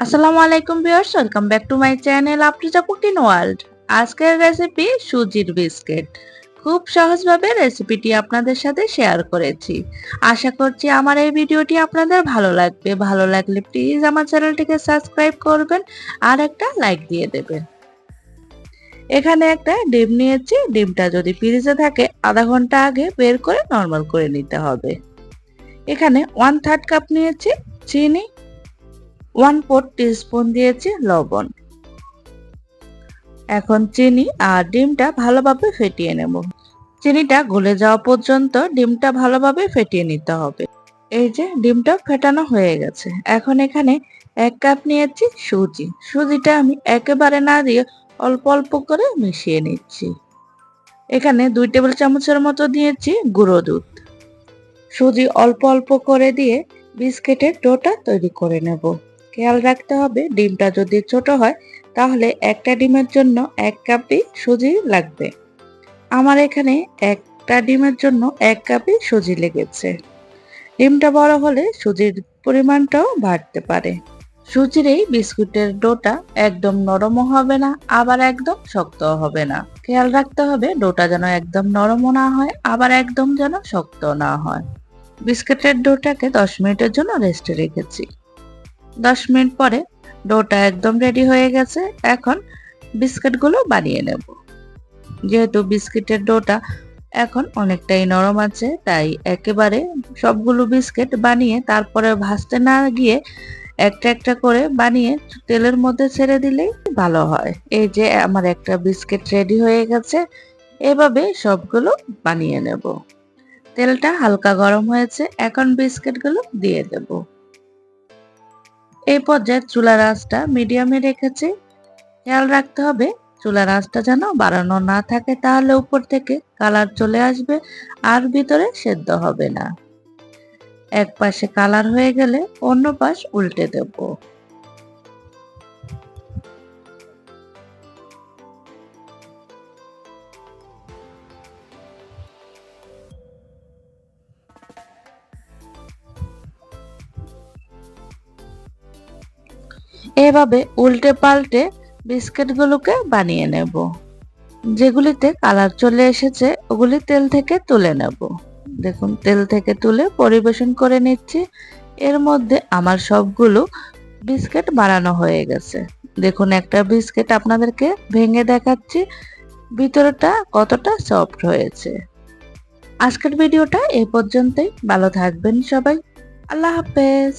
আসসালামু আলাইকুম viewers welcome back to my channel Afriza cooking world আজকের রেসিপি সুজির বিস্কিট খুব সহজভাবে রেসিপিটি আপনাদের সাথে শেয়ার করেছি। আশা করছি আমার এই ভিডিওটি আপনাদের ভালো লাগবে। ভালো লাগলে প্লিজ আমার চ্যানেলটিকে সাবস্ক্রাইব করবেন আর একটা লাইক দিয়ে দেবেন। এখানে একটা ডিম নিয়েছি। ডিমটা যদি ফ্রিজে থাকে, আধা ঘণ্টা আগে বের করে নর্মাল করে নিতে হবে। এখানে ওয়ান থার্ড কাপ নিয়েছি চিনি ওয়ান ফোর টিস্পুন দিয়েছি লবণ। এখন চিনি আর ডিমটা ভালোভাবে ফেটিয়ে নেব। চিনিটা গলে যাওয়া পর্যন্ত ডিমটা ভালোভাবে ফেটিয়ে নিতে হবে। এই যে ডিমটা ফেটানো হয়ে গেছে, এখন এখানে এক কাপ নিয়েছি সুজি। সুজিটা আমি একেবারে না দিয়ে অল্প অল্প করে মিশিয়ে নিচ্ছি। এখানে দুই টেবিল চামচের মতো দিয়েছি গুঁড়ো দুধ। সুজি অল্প অল্প করে দিয়ে বিস্কিটের ডোটা তৈরি করে নেব। খেয়াল রাখতে হবে, ডিমটা যদি ছোট হয়, তাহলে একটা ডিমের জন্য এক কাপই সুজি লাগবে। আমার এখানে একটা ডিমের জন্য এক কাপই সুজি লেগেছে। ডিমটা বড় হলে সুজির পরিমাণটাও বাড়তে পারে। সুজির এই বিস্কুটের ডোটা একদম নরমও হবে না, আবার একদম শক্তও হবে না। খেয়াল রাখতে হবে, ডোটা যেন একদম নরমও না হয়, আবার একদম যেন শক্ত না হয়। বিস্কুটের ডোটাকে দশ মিনিটের জন্য রেস্টে রেখেছি। দশ মিনিট পরে ডোটা একদম রেডি হয়ে গেছে। এখন বিস্কিটগুলো বানিয়ে নেব। যেহেতু বিস্কিটের ডোটা এখন অনেকটাই নরম আছে, তাই একেবারে সবগুলো বিস্কিট বানিয়ে তারপরে ভাজতে না গিয়ে একটা একটা করে বানিয়ে তেলের মধ্যে ছেড়ে দিলেই ভালো হয়। এই যে আমার একটা বিস্কিট রেডি হয়ে গেছে, এভাবে সবগুলো বানিয়ে নেব। তেলটা হালকা গরম হয়েছে, এখন বিস্কিটগুলো দিয়ে দেবো। এই পর্যায়ে চুলার আঁচটা মিডিয়ামে রেখেছি। খেয়াল রাখতে হবে, চুলার আঁচটা যেন বাড়ানো না থাকে তাহলে উপর থেকে কালার চলে আসবে আর ভিতরে সেদ্ধ হবে না। এক পাশে কালার হয়ে গেলে অন্য পাশ উল্টে দেব। এভাবে উল্টে পাল্টে বিস্কিটগুলোকে বানিয়ে নেব। যেগুলিতে কালার চলে এসেছে, ওগুলি তেল থেকে তুলে নেব। দেখুন, তেল থেকে তুলে পরিবেশন করে নিচ্ছি। এর মধ্যে আমার সবগুলো বিস্কিট বানানো হয়ে গেছে। দেখুন, একটা বিস্কিট আপনাদেরকে ভেঙে দেখাচ্ছি। ভিতরটা কতটা সফট হয়েছে। আজকের ভিডিওটা এ পর্যন্তই। ভালো থাকবেন সবাই। আল্লাহ হাফেজ।